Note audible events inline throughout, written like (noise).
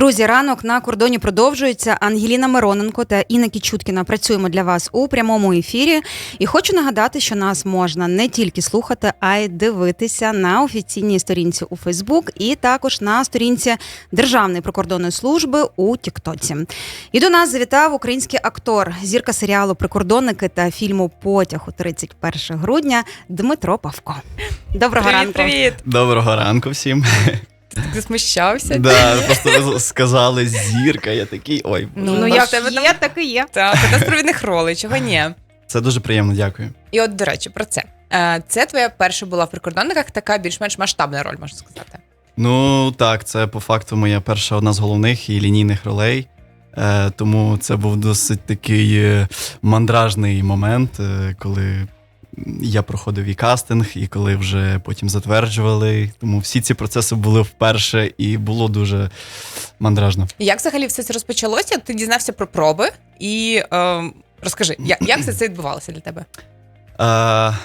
Друзі, ранок на кордоні продовжується. Ангеліна Мироненко та Інна Кічуткіна працюємо для вас у прямому ефірі. І хочу нагадати, що нас можна не тільки слухати, а й дивитися на офіційній сторінці у Фейсбук і також на сторінці Державної прикордонної служби у Тіктоці. І до нас завітав український актор, зірка серіалу Прикордонники та фільму Потяг у 31 грудня Дмитро Павко. Доброго Привіт, ранку. привіт. Доброго ранку всім. Ти так засмущався? Да, просто ви сказали зірка, я такий. Ой, Ну, Ну, бач, як в тебе є, там- так і є. Так, з провідних ролей, чого ні. це дуже приємно, дякую. І от, до речі, про це. Е, Це твоя перша була в прикордонниках, така більш-менш масштабна роль, можна сказати. Ну так, це по факту моя перша одна з головних і лінійних ролей. Е, тому це був досить такий е, мандражний момент, е, коли я проходив і кастинг, і коли вже потім затверджували. Тому всі ці процеси були вперше, і було дуже мандражно. Як взагалі все це розпочалося? Ти дізнався про проби і е, розкажи, як, як все це відбувалося для тебе? Е,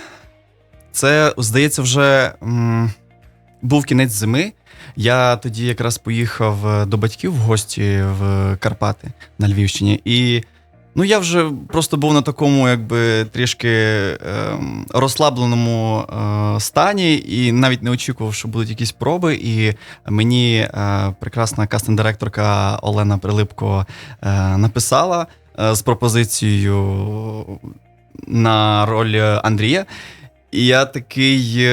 це, здається, вже м, був кінець зими. Я тоді якраз поїхав до батьків в гості в Карпати на Львівщині. І ну, я вже просто був на такому, якби трішки ем, розслабленому е, стані, і навіть не очікував, що будуть якісь проби. І мені е, прекрасна кастинг-директорка Олена Прилипко е, написала е, з пропозицією на роль Андрія. І я такий.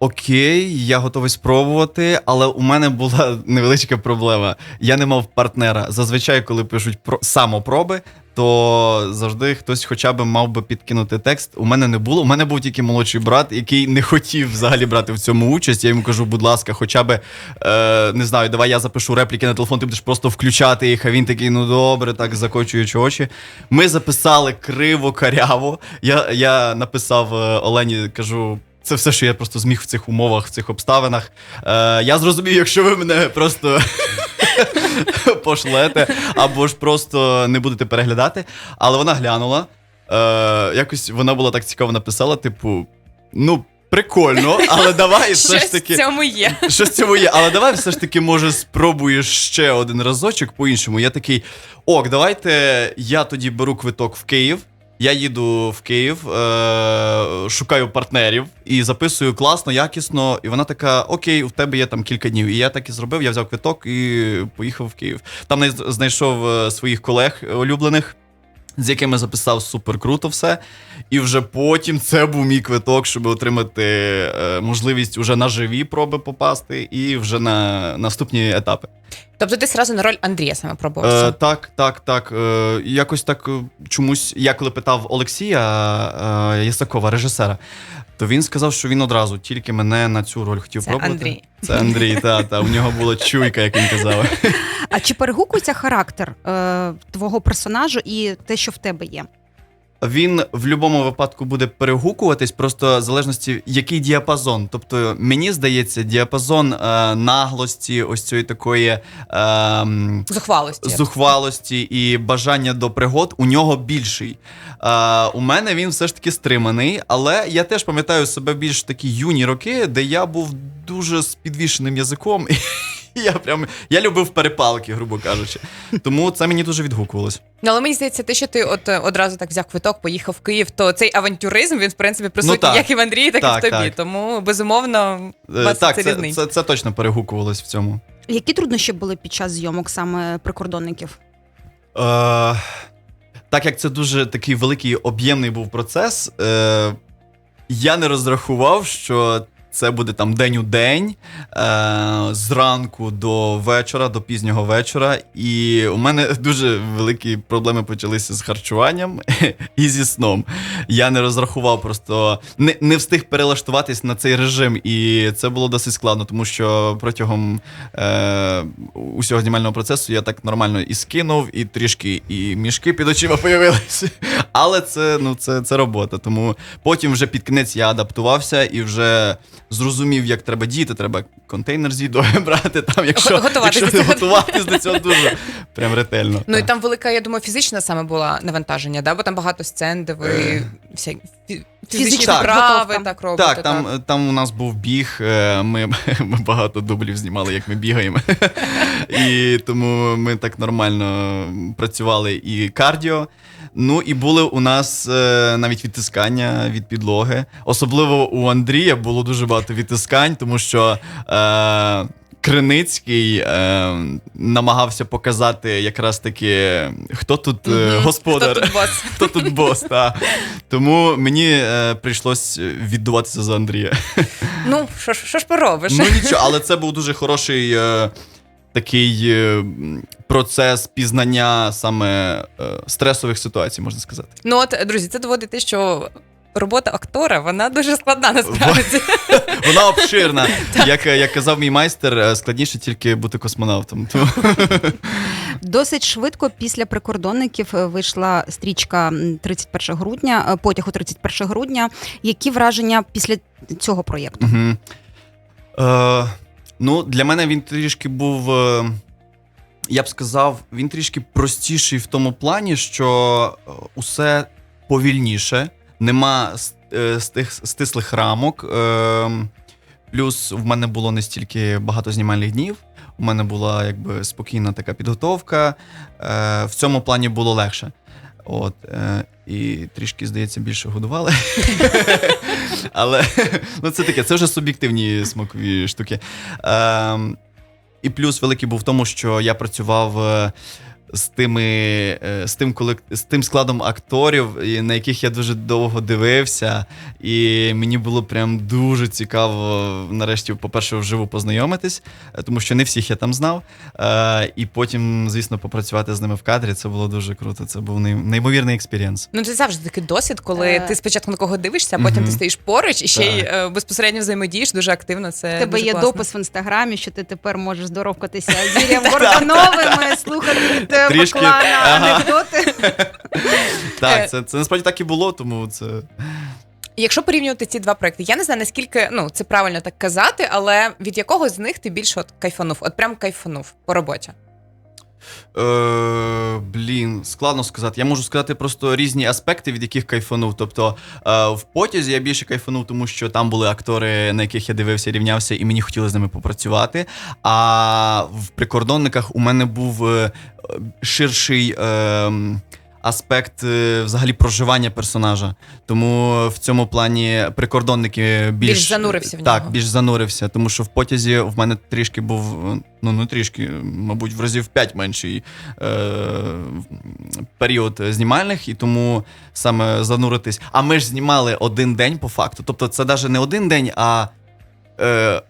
Окей, я готовий спробувати, але у мене була (laughs) невеличка проблема. Я не мав партнера. Зазвичай, коли пишуть про самопроби, то завжди хтось хоча б мав би підкинути текст. У мене не було. У мене був тільки молодший брат, який не хотів взагалі брати в цьому участь. Я йому кажу, будь ласка, хоча б е, не знаю, давай я запишу репліки на телефон, ти будеш просто включати їх. А він такий, ну добре, так закочуючи очі. Ми записали криво каряво. Я, я написав е, Олені, кажу. Це все, що я просто зміг в цих умовах, в цих обставинах. Е, я зрозумів, якщо ви мене просто (laughs) пошлете, або ж просто не будете переглядати. Але вона глянула. Е, якось вона була так цікаво написала: типу, ну, прикольно, але давай все ж таки. в цьому є. Щось в цьому є, але давай все ж таки, може, спробуєш ще один разочок по-іншому. Я такий: ок, давайте я тоді беру квиток в Київ. Я їду в Київ, е- шукаю партнерів і записую класно, якісно. І вона така: Окей, у тебе є там кілька днів. І я так і зробив. Я взяв квиток і поїхав в Київ. Там я знайшов е, своїх колег улюблених. З якими записав супер круто все. І вже потім це був мій квиток, щоб отримати е, можливість уже на живі проби попасти і вже на наступні етапи. Тобто ти зразу на роль Андрія саме пробувався. Е, так, так, так. Е, якось так е, чомусь, я коли питав Олексія е, Ясакова, режисера, то він сказав, що він одразу тільки мене на цю роль хотів Це пробувати. Андрій. Це Андрій, та, та. У нього була чуйка, як він казав. А чи перегукується характер е, твого персонажу і те, що в тебе є? Він в будь-якому випадку буде перегукуватись, просто в залежності, який діапазон. Тобто, мені здається, діапазон е, наглості, ось цієї такої е, Зухвалості. зухвалості і бажання до пригод у нього більший. Е, у мене він все ж таки стриманий, але я теж пам'ятаю себе більш такі юні роки, де я був дуже з підвішеним язиком. (laughs) (laughs) Я прям я любив перепалки, грубо кажучи. Тому це мені дуже відгукувалось. Ну, але мені здається, те, що ти от е, одразу так взяв квиток, поїхав в Київ, то цей авантюризм він в принципі присутній Ну, так. як і в Андрії, так, і в тобі. так. Тому безумовно Е, вас так, це це, це, це точно перегукувалось в цьому. Які труднощі були під час зйомок саме прикордонників? Е, так як це дуже такий великий об'ємний був процес, е, я не розрахував, що це буде там день у день, е, зранку до вечора, до пізнього вечора. І у мене (laughs) дуже великі проблеми почалися з харчуванням (laughs) і зі сном. Я не розрахував, просто не, не встиг перелаштуватись на цей режим, і це було досить складно, тому що протягом е, усього знімального процесу я так нормально і скинув, і трішки і мішки під очима появилися. (laughs) Але це, ну, це, це робота. Тому потім вже під кінець я адаптувався і вже зрозумів, як треба діяти, треба контейнер з їдою (laughs) брати, там, якщо, Го- готуватись якщо до цього. готуватись до цього (laughs) дуже прям ретельно. Ну і там велика, я думаю, фізична саме була навантаження, да? бо там багато сцен, де ви Е. всі фізичні Так. вправи так робите. Так, там, там у нас був біг. е, Ми, (laughs) ми багато дублів знімали, як ми бігаємо. І тому ми так нормально працювали і кардіо. Ну і були у нас е, навіть відтискання від підлоги. Особливо у Андрія було дуже багато відтискань, тому що. Е, Криницький е, намагався показати якраз таки, хто тут е, господар. Хто тут бос? (laughs) Хто тут бос, та. Тому мені е, прийшлось віддуватися за Андрія. Ну, що ж що ж поробиш? Ну нічого, але це був дуже хороший е, такий е, процес пізнання саме е, стресових ситуацій, можна сказати. Ну от, друзі, це доводить те, що робота актора вона дуже складна насправді. (laughs) Вона обширна. (laughs) Як, як казав мій майстер, е, складніше тільки бути космонавтом. (laughs) Досить швидко після прикордонників е, вийшла стрічка 31 грудня, е, потяг у 31 грудня. Які враження після цього проєкту? Угу. Е, ну, для мене він трішки був. Я б сказав, він трішки простіший в тому плані, що е, усе повільніше, нема е, стих, стислих рамок. Е, плюс в мене було не стільки багато знімальних днів. У мене була якби спокійна така підготовка. Е, в цьому плані було легше. От, і трішки, здається, більше годували. (laughs) Але ну, це таке, це вже суб'єктивні смакові штуки. Е, і плюс великий був в тому, що я працював. З тими е, з тим колек... з тим складом акторів, на яких я дуже довго дивився, і мені було прям дуже цікаво нарешті, по-перше, вживу познайомитись, е, тому що не всіх я там знав. Е, і потім, звісно, попрацювати з ними в кадрі. Це було дуже круто. Це був неймовірний експірієнс. Ну, це завжди такий досвід, коли ти спочатку на кого дивишся, а потім ти стоїш поруч і ще й безпосередньо взаємодієш дуже активно. Це У тебе дуже є класно. допис в інстаграмі, що ти тепер можеш здоровкатися з (laughs) Юрієм Гордановим, слухати від е, Трішки, Баклана ага. анекдоти. (laughs) Так, це, це насправді так і було, тому це. Якщо порівнювати ці два проекти, я не знаю наскільки ну це правильно так казати, але від якого з них ти більше от кайфанув? От прям кайфанув по роботі. Е, блін, складно сказати. Я можу сказати просто різні аспекти, від яких кайфанув. Тобто е, в потязі я більше кайфанув, тому що там були актори, на яких я дивився, рівнявся, і мені хотілося з ними попрацювати. А в прикордонниках у мене був е, ширший. Е, Аспект е, взагалі проживання персонажа. Тому в цьому плані прикордонники більш, Більш занурився в так, нього. більш занурився, тому що в потязі в мене трішки був, е, ну не трішки, мабуть, в разів 5 менший е, період знімальних, і тому саме зануритись. А ми ж знімали один день по факту. Тобто, це навіть не один день, а е,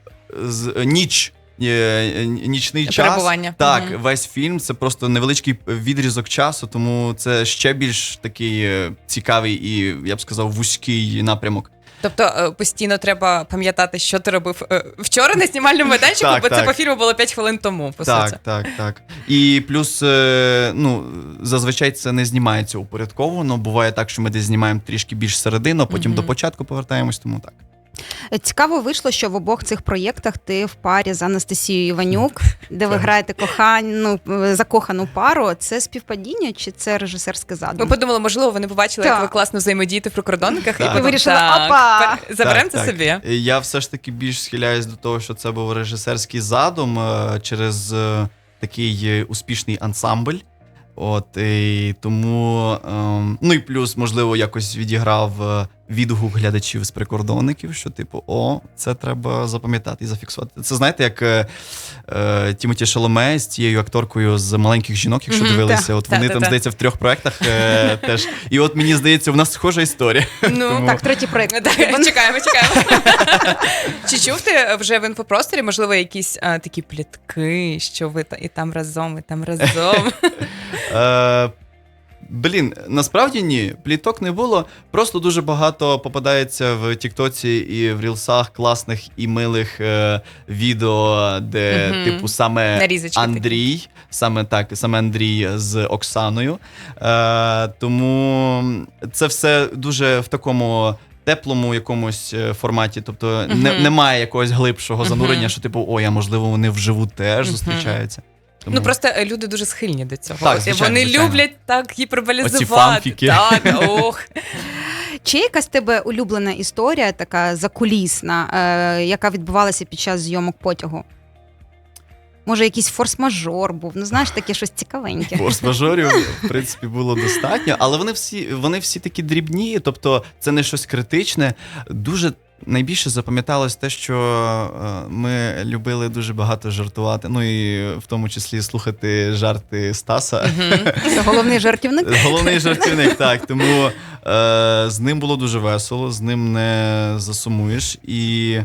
з, ніч. Е, Нічний час. Перебування. Так, Мгм. весь фільм це просто невеличкий відрізок часу, тому це ще більш такий е, цікавий і, я б сказав, вузький напрямок. Тобто е, постійно треба пам'ятати, що ти робив вчора на знімальному майданчику, Так, бо це по фільму було 5 хвилин тому. По так, суті. так, так. І плюс, ну, зазвичай це не знімається упорядковано. Буває так, що ми десь знімаємо трішки більш середину, потім Мгм. до початку повертаємось, тому так. Цікаво вийшло, що в обох цих проєктах ти в парі з Анастасією Іванюк, де ви граєте кохану, закохану пару. Це співпадіння чи це режисерський Ми подумали, можливо, ви не побачили, як ви класно взаємодієте в прикордонниках, Так. і вирішили, «Опа!» заберемо це собі. Я все ж таки більш схиляюсь до того, що це був режисерський задум е, через е, такий е, успішний ансамбль. От і тому, ем, ну і плюс, можливо, якось відіграв відгук глядачів з прикордонників, що, типу, о, це треба запам'ятати і зафіксувати. Це знаєте, як е, е, Тімоті Шаломе з тією акторкою з маленьких жінок, якщо Мгм, дивилися, так. от вони так, там, так. здається, в трьох проектах е, (laughs) теж. І от мені здається, в нас схожа історія. Ну, (laughs) Тому- Так, третій проєкт. Так, чекаємо, чекаємо. (laughs) Чи чув ти вже в інфопросторі, можливо, якісь а, такі плітки, що ви і там разом, і там разом? Блін, насправді ні, пліток не було. Просто дуже багато попадається в Тіктоці і в Рілсах класних і милих е, відео, де, Мгм. типу, саме Нарізочки такі. Андрій, саме так, саме Андрій з Оксаною. Е, тому це все дуже в такому теплому якомусь е, форматі. Тобто не, Мгм. немає якогось глибшого Мгм. занурення, що типу, ой, а можливо, вони вживу теж Мгм. зустрічаються. Тому- Ну просто е, люди дуже схильні до цього. Так, звичайно, Вони звичайно. люблять так гіперболізувати. Оці фанфіки. Так, ох. (laughs) Чи якась тебе улюблена історія, така закулісна, е, яка відбувалася під час зйомок потягу? Може, якийсь форс-мажор був, ну знаєш, таке щось цікавеньке. (laughs) Форс-мажорів, в принципі, було достатньо, але вони всі, вони всі такі дрібні, тобто це не щось критичне. Дуже найбільше запам'яталось те, що е, ми любили дуже багато жартувати, ну і в тому числі слухати жарти Стаса. Це (laughs) головний жартівник. Головний жартівник, так. Тому е, з ним було дуже весело, з ним не засумуєш. І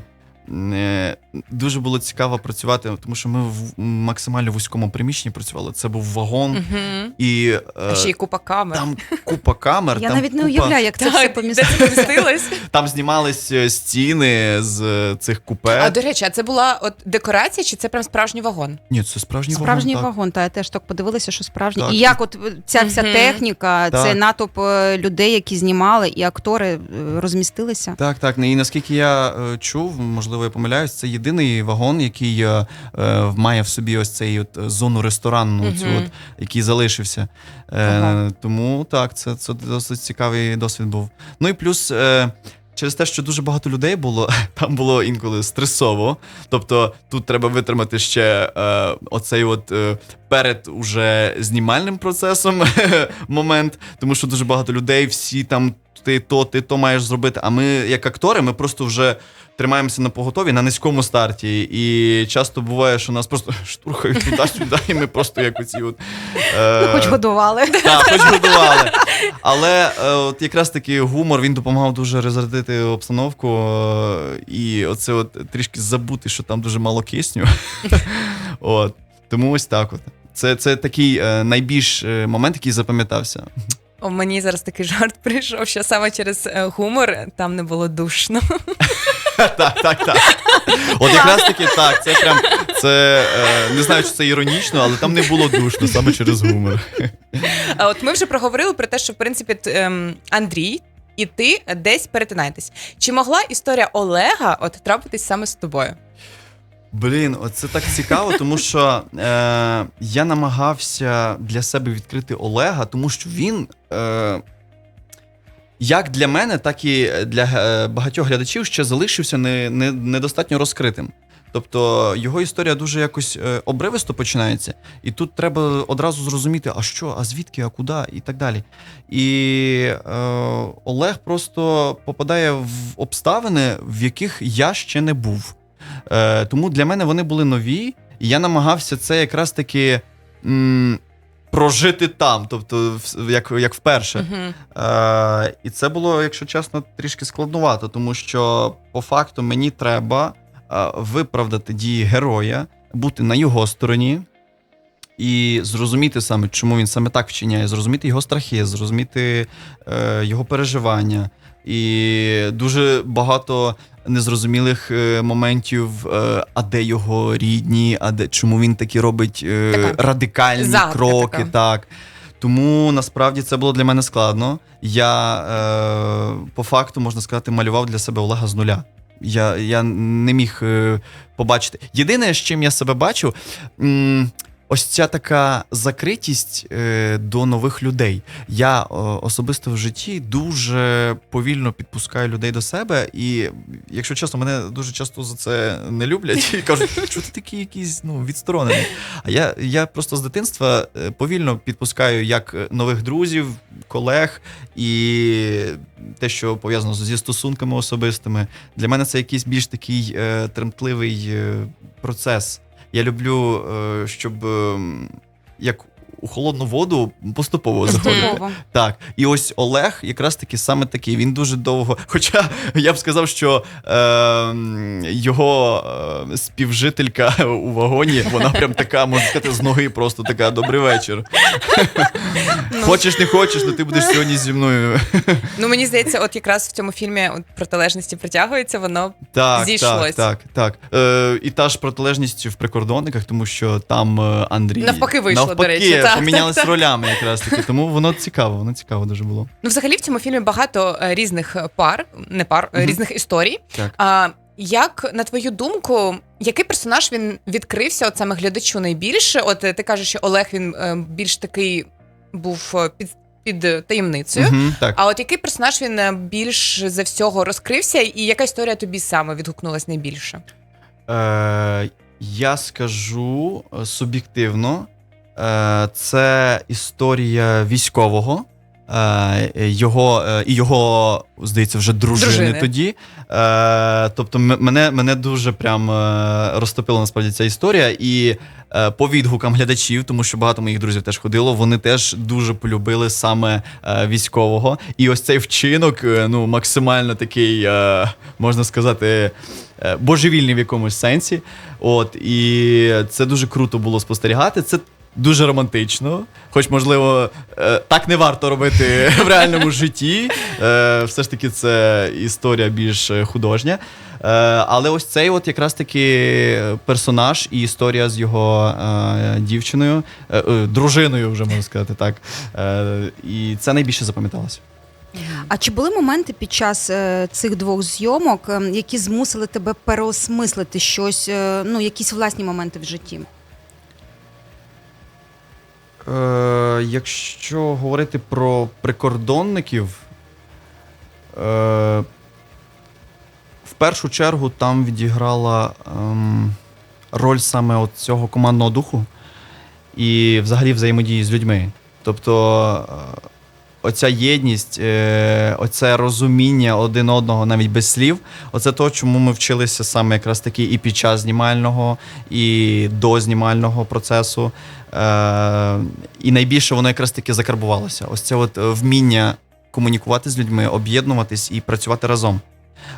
дуже було цікаво працювати, тому що ми в максимально вузькому приміщенні працювали. Це був вагон, Мгм. і е, А ще й купа камер. там купа камер. (laughs) Я там навіть не уявляю, як це все Так, це помістилось? (laughs) Там знімались е, стіни з е, цих купе. А до речі, а це була от декорація, чи це прям справжній вагон? Ні, це справжній, вагон. Справжній вагон. вагон, та я теж так подивилася, що справжній. І як от ця вся техніка, Так. цей натовп е, людей, які знімали, і актори е, розмістилися. Так, так. І наскільки я е, чув, можливо, я помиляюсь, це єдиний вагон, який е, е, має в собі ось цей от е, зону ресторанну, цю от, який залишився. Е, Ага. Тому так, це, це досить цікавий досвід був. Ну і плюс. Е, Через те, що дуже багато людей було, (laughs) там було інколи стресово. Тобто тут треба витримати ще е, оцей от е, перед уже знімальним процесом (laughs) момент, тому що дуже багато людей, всі там ти то, ти то маєш зробити. А ми, як актори, ми просто вже тримаємося на поготові на низькому старті. І часто буває, що нас просто (laughs) штурхають туди-сюди, і ми просто як оці от. Е, Ну, хоч годували. так, хоч годували. Але е, от якраз таки гумор він допомагав дуже розрядити обстановку е, і оце от трішки забути, що там дуже мало кисню. (laughs) От. Тому ось так от. Це, це такий е, найбільш е, момент, який запам'ятався. Мені зараз такий жарт прийшов, що саме через е, гумор там не було душно. (laughs) так, так, так. От якраз таки так, це прям це е, не знаю, чи це іронічно, але там не було душно саме через гумор. (laughs) А от ми вже проговорили про те, що в принципі ем, Андрій і ти десь перетинаєтесь. Чи могла історія Олега от трапитись саме з тобою? Блін, оце так цікаво, тому що е, я намагався для себе відкрити Олега, тому що він. Е, як для мене, так і для е, багатьох глядачів ще залишився не, не, недостатньо розкритим. Тобто його історія дуже якось е, обривисто починається, і тут треба одразу зрозуміти, а що, а звідки, а куди, і так далі. І е, Олег просто попадає в обставини, в яких я ще не був. Е, тому для мене вони були нові, і я намагався це якраз таки м, прожити там, тобто, як, як вперше. Мгм. Е, і це було, якщо чесно, трішки складнувато, тому що по факту мені треба е, виправдати дії героя, бути на його стороні. І зрозуміти саме, чому він саме так вчиняє, зрозуміти його страхи, зрозуміти е, його переживання. І дуже багато незрозумілих е, моментів, е, а де його рідні, а де чому він такі робить е, Така радикальні загадка кроки. така. Так. Тому насправді це було для мене складно. Я е, по факту, можна сказати, малював для себе Олега з нуля. Я, я не міг е, побачити. Єдине, з чим я себе бачу, м, ось ця така закритість е, до нових людей. Я е, особисто в житті дуже повільно підпускаю людей до себе, і якщо чесно, мене дуже часто за це не люблять і кажуть, що ти такий якийсь ну, відсторонений. А я, я просто з дитинства е, повільно підпускаю як нових друзів, колег і те, що пов'язано зі стосунками особистими. Для мене це якийсь більш такий е, тремтливий е, процес. Я люблю, е, щоб е, як у холодну воду поступово заходити. Так, і ось Олег якраз таки саме такий. Він дуже довго. (laughs) Хоча я б сказав, що е, його е, співжителька у вагоні, вона прям така, можна сказати, з ноги просто така добрий вечір. Хочеш, не хочеш, ну ти будеш сьогодні зі мною. Ну мені здається, от якраз в цьому фільмі от, протилежності притягуються, воно Так, Зійшлось. так, так, так. Е, і та ж протилежність в прикордонниках, тому що там е, Андрій Навпаки вийшло, до навпаки, речі, так. Помінялись так, ролями якраз таки. Тому воно цікаво, воно цікаво дуже було. Ну, взагалі, в цьому фільмі багато е, різних пар, не пар, е, Мгм. різних історій. Так. А, як, на твою думку, який персонаж він відкрився от саме глядачу найбільше? От е, ти кажеш, що Олег він е, більш такий був е, під, під е, таємницею. Мгм, так. А от який персонаж він е, більш за всього розкрився, і яка історія тобі саме відгукнулась найбільше? Е, я скажу е, суб'єктивно, е, це історія військового. Е, його е, і його, здається, вже дружини, Дружини. тоді. Е, тобто, мене, мене дуже прям е, розтопила насправді ця історія. І е, по відгукам глядачів, тому що багато моїх друзів теж ходило, вони теж дуже полюбили саме е, військового. І ось цей вчинок, е, ну, максимально такий, е, можна сказати, е, божевільний в якомусь сенсі. От, і це дуже круто було спостерігати. Це дуже романтично. Хоч, можливо, е, так не варто робити в реальному житті. Е, Все ж таки, це історія більш художня. Е, Але ось цей от якраз таки персонаж і історія з його дівчиною, дружиною, вже можна сказати так. І це найбільше запам'яталося. А чи були моменти під час цих двох зйомок, е, які змусили тебе переосмислити щось, ну якісь власні моменти в житті? Е, якщо говорити про прикордонників, е, в першу чергу там відіграла е, роль саме от цього командного духу і взагалі взаємодії з людьми. Тобто е, оця єдність, е, оце розуміння один одного навіть без слів, оце то, чому ми вчилися саме якраз таки і під час знімального, і до знімального процесу. Е, і найбільше воно якраз таки закарбувалося. Ось це от е, вміння комунікувати з людьми, об'єднуватись і працювати разом.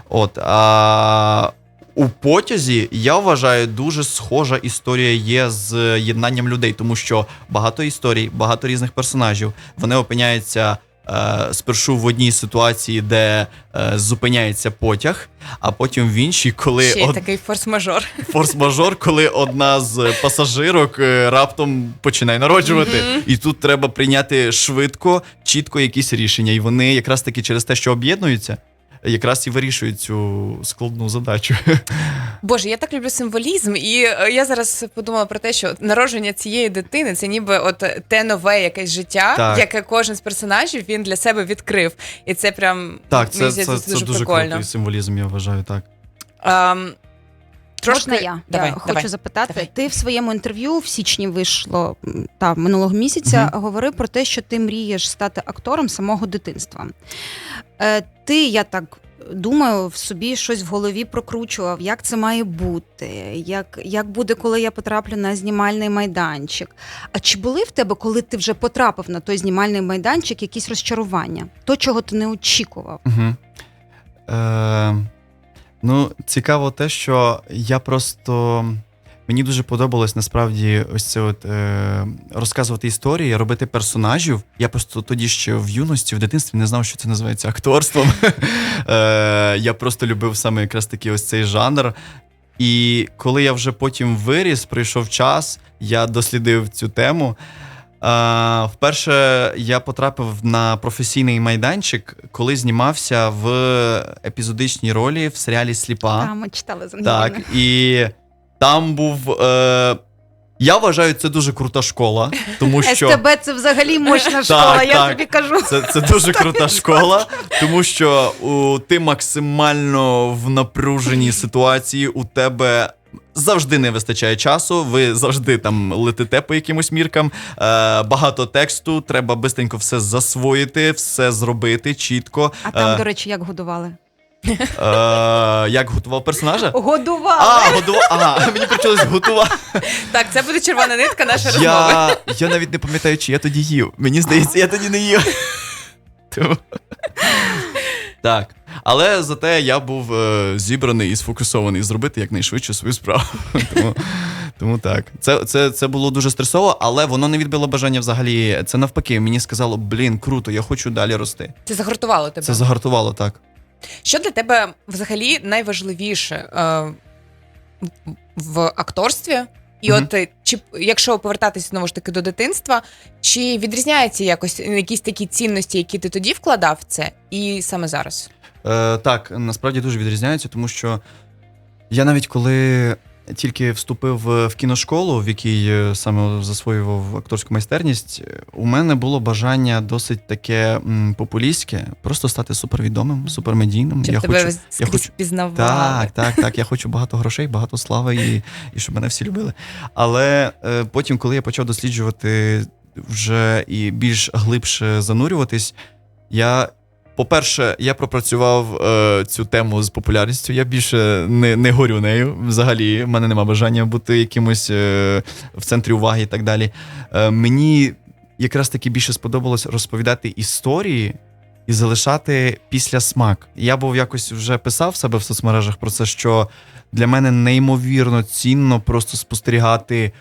От, а у потязі я вважаю, дуже схожа історія є з єднанням людей, тому що багато історій, багато різних персонажів вони опиняються е, спершу в одній ситуації, де е, зупиняється потяг, а потім в іншій, коли Ще й од- такий форс-мажор. (laughs) форс-мажор, коли одна з пасажирок е, раптом починає народжувати. Мгм. І тут треба прийняти швидко, чітко якісь рішення. І вони якраз таки через те, що об'єднуються, якраз і вирішують цю складну задачу. (laughs) Боже, я так люблю символізм, і е, я зараз подумала про те, що народження цієї дитини це ніби от те нове якесь життя, Так. яке кожен з персонажів він для себе відкрив. І це прям Так, мені це, це, це дуже, дуже прикольно. крутий символізм, я вважаю так. Ем, трошки... Можна я? Давай, я хочу давай. запитати. давай. Ти в своєму інтерв'ю в січні вийшло та минулого місяця, говорив про те, що ти мрієш стати актором самого дитинства. Е, ти, я так думаю, в собі щось в голові прокручував, як це має бути, як, як буде, коли я потраплю на знімальний майданчик. А чи були в тебе, коли ти вже потрапив на той знімальний майданчик, якісь розчарування? То, чого ти не очікував? Угу. Е, ну, цікаво те, що я просто. Мені дуже подобалось насправді ось це от е, розказувати історії, робити персонажів. Я просто тоді ще в юності, в дитинстві не знав, що це називається акторством. (laughs) е, я просто любив саме якраз таки ось цей жанр. І коли я вже потім виріс, прийшов час, я дослідив цю тему. Вперше я потрапив на професійний майданчик, коли знімався в епізодичній ролі в серіалі Сліпа. Та, ми читали з Так, і там був. Е, я вважаю, це дуже крута школа, тому (laughs) що СТБ це взагалі (laughs) мощна школа, я так. тобі кажу. це, це дуже крута школа, тому що у, ти максимально в напруженій ситуації, у тебе. Завжди не вистачає часу, ви завжди там летите по якимось міркам. Е, багато тексту, треба бистренько все засвоїти, все зробити чітко. А там, Е, до речі, як годували? е, як готував персонажа? Годували! А, годував. Ага, мені почалось готувати. Так, це буде червона нитка нашої розмови. Я, я навіть не пам'ятаю, чи я тоді їв. Мені здається, я тоді не їв. Тому- (laughs) Так. Але зате я був е, зібраний і сфокусований зробити якнайшвидше свою справу. (laughs) Тому, тому так. Це, це, це було дуже стресово, але воно не відбило бажання взагалі. Це навпаки, мені сказало, блін, круто, я хочу далі рости. Це загортувало тебе. Це загартувало так. Що для тебе взагалі найважливіше е, в акторстві І угу. от е, чи якщо повертатися знову ж таки до дитинства, чи відрізняється якось е, якісь такі цінності, які ти тоді вкладав в це, і саме зараз? Е, так, насправді дуже відрізняються, тому що я навіть коли тільки вступив в кіношколу, в якій е, саме засвоював акторську майстерність, е, у мене було бажання досить таке популістське, просто стати супервідомим, супермедійним. Щоб я тебе хочу, я хочу пізнавали? так, так, так. Я хочу багато грошей, багато слави і, і щоб мене всі любили. Але е, потім, коли я почав досліджувати вже і більш глибше занурюватись, я. По-перше, я пропрацював е, цю тему з популярністю. Я більше не, не горю нею. Взагалі, в мене нема бажання бути якимось е, в центрі уваги і так далі. Е, мені якраз таки більше сподобалось розповідати історії і залишати після смак. Я був якось вже писав себе в соцмережах про це, що для мене неймовірно цінно просто спостерігати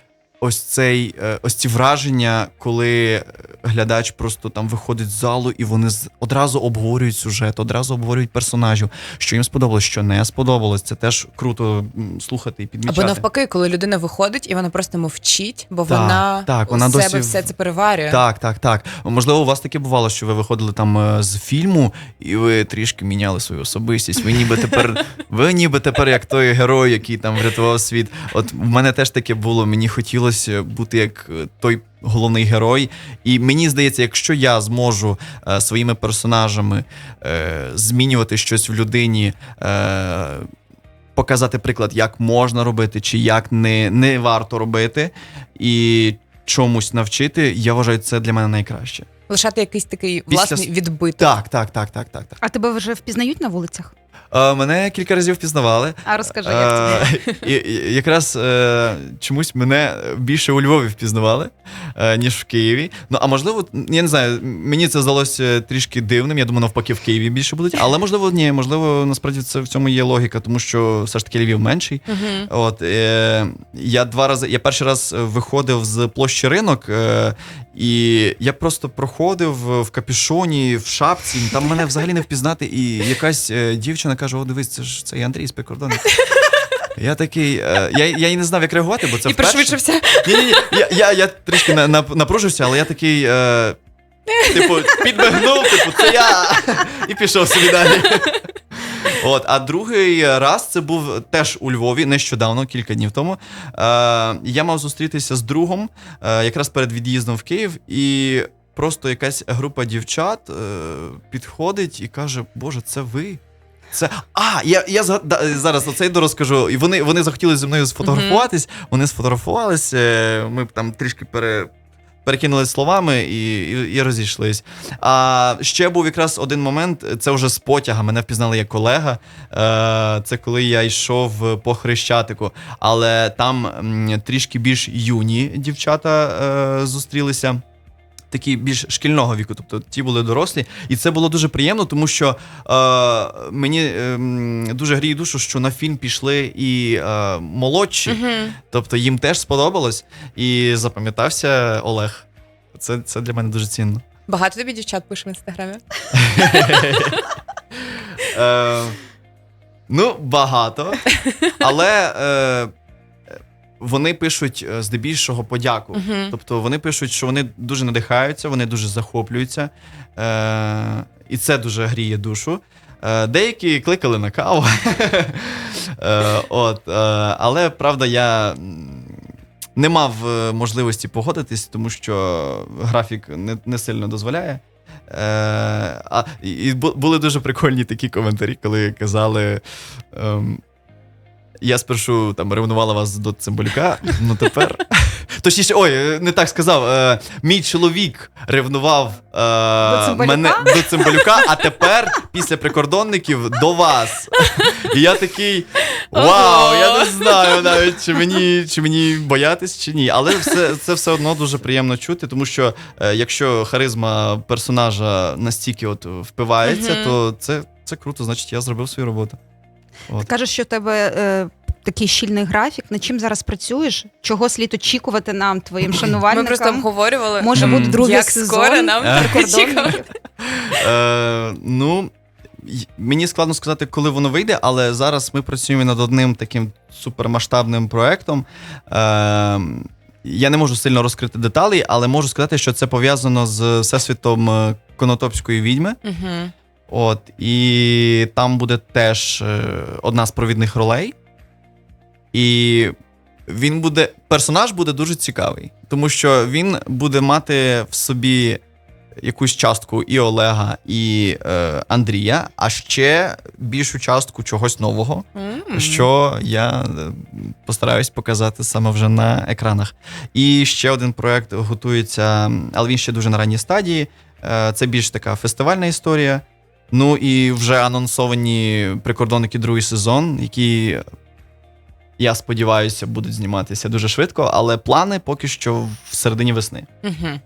ось цей е, ось ці враження, коли е, глядач просто там виходить з залу і вони одразу обговорюють сюжет, одразу обговорюють персонажів, що їм сподобалось, що не сподобалось. Це теж круто слухати і підмічати. Або навпаки, коли людина виходить і вона просто мовчить, бо Так, вона, так, у вона себе досі все це переварює. Так, так, так. Можливо, у вас таке бувало, що ви виходили там е, з фільму, і ви трішки міняли свою особистість. Ви ніби тепер, ви ніби тепер як той герой, який там врятував світ. От в мене теж таке було. Мені хотілося бути як е, той головний герой. І мені здається, якщо я зможу е, своїми персонажами е, змінювати щось в людині. Е, Показати приклад, як можна робити, чи як не, не варто робити, і чомусь навчити, я вважаю, це для мене найкраще. Лишати якийсь такий Після власний відбиток. Так, так, так, так, так. так. А тебе вже впізнають на вулицях? Е, мене кілька разів впізнавали. А розкажи, як тобі? Е, і, і якраз е, чомусь мене більше у Львові впізнавали, е, ніж в Києві. Ну, а можливо, я не знаю, мені це здалося трішки дивним. Я думаю, навпаки, в Києві більше будуть. Але можливо, ні, можливо, насправді це в цьому є логіка, тому що все ж таки Львів менший. Мгм. От е, я два рази, я перший раз виходив з площі ринок, е, і я просто проходив в капюшоні, в шапці. Там мене взагалі не впізнати. І якась е, дівчина каже: О, дивись, це ж це Андрій з прикордонник. Я такий, е, я, я і не знав, як реагувати, бо це І вперше. пришвидшився. Ні, ні, ні. Я, я, я трішки на, на, напружився, але я такий. Е, типу, підмигнув, типу, це я. І пішов собі далі. От, а другий раз це був теж у Львові, нещодавно, кілька днів тому. Е, я мав зустрітися з другом е, якраз перед від'їздом в Київ, і просто якась група дівчат е, підходить і каже: Боже, це ви? Це а, я, я зараз оце йду розкажу. І вони, вони захотіли зі мною сфотографуватись. Вони сфотографувалися. е, Ми там трішки пере, перекинулись словами і, і, і розійшлись. А ще був якраз один момент. Це вже з потяга. Мене впізнали як колега. Е, Це коли я йшов по хрещатику, але там трішки більш юні дівчата е, зустрілися. Такі більш шкільного віку, тобто ті були дорослі, і це було дуже приємно, тому що е, мені е, дуже гріє душу, що на фільм пішли і е, молодші, Мгм. тобто їм теж сподобалось, і запам'ятався Олег. Це, це для мене дуже цінно. Багато тобі дівчат пише в інстаграмі. (laughs) Е, ну, багато. Але е, вони пишуть е, здебільшого подяку. Мгм. Тобто вони пишуть, що вони дуже надихаються, вони дуже захоплюються. Е, і це дуже гріє душу. Е, деякі кликали на каву. (laughs) е, от, е, але правда, я. Не мав е, можливості погодитись, тому що графік не, не сильно дозволяє. Е, а, і, були дуже прикольні такі коментарі, коли казали. Ем, я спершу там ревнувала вас до Цимбалюка, ну тепер. (laughs) Точніше, ой, не так сказав. Е, мій чоловік ревнував е, Цимбалюка? мене до Цимбалюка, а тепер, після прикордонників, до вас. І я такий. Вау, я не знаю навіть, чи мені, чи мені боятись, чи ні. Але все, це все одно дуже приємно чути, тому що е, якщо харизма персонажа настільки от впивається, то це, це круто, значить я зробив свою роботу. От. Кажеш, що в тебе е, такий щільний графік. Над чим зараз працюєш? Чого слід очікувати нам, твоїм Ми просто обговорювали. Може бути другий як сезон скоро нам Е. (laughs) прикордонників? Е, ну, мені складно сказати, коли воно вийде, але зараз ми працюємо над одним таким супермасштабним проектом. Е, я не можу сильно розкрити деталі, але можу сказати, що це пов'язано з всесвітом е, Конотопської відьми. Угу. От, і там буде теж е, одна з провідних ролей. І він буде. Персонаж буде дуже цікавий, тому що він буде мати в собі якусь частку і Олега, і е, Андрія, а ще більшу частку чогось нового, що я е, постараюсь показати саме вже на екранах. І ще один проект готується, але він ще дуже на ранній стадії. Е, Це більш така фестивальна історія. Ну і вже анонсовані прикордонники другий сезон, які, я сподіваюся, будуть зніматися дуже швидко, але плани поки що в середині весни, Угу.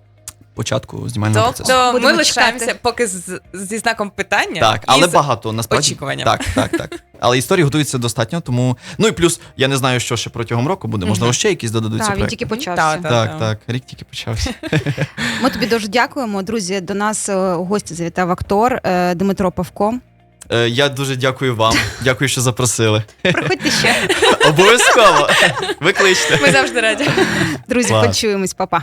Початку знімального процесу. Тобто ми лишаємося поки з, зі знаком питання. Так, і але з- багато насправді. очікуванням. Так, так, так. Але історії готуються достатньо, тому. Ну і плюс, я не знаю, що ще протягом року буде. Можливо, ще якісь додадуться Так, він проекти. тільки почався. та. Так, так, рік тільки почався. (laughs) Ми тобі дуже дякуємо. Друзі, до нас е, у гості завітав актор е, Дмитро Павко. Е, Я дуже дякую вам. Дякую, що запросили. Приходьте ще. (laughs) Обов'язково. Викличте. Ми завжди раді. Друзі, почуємось, Па-па.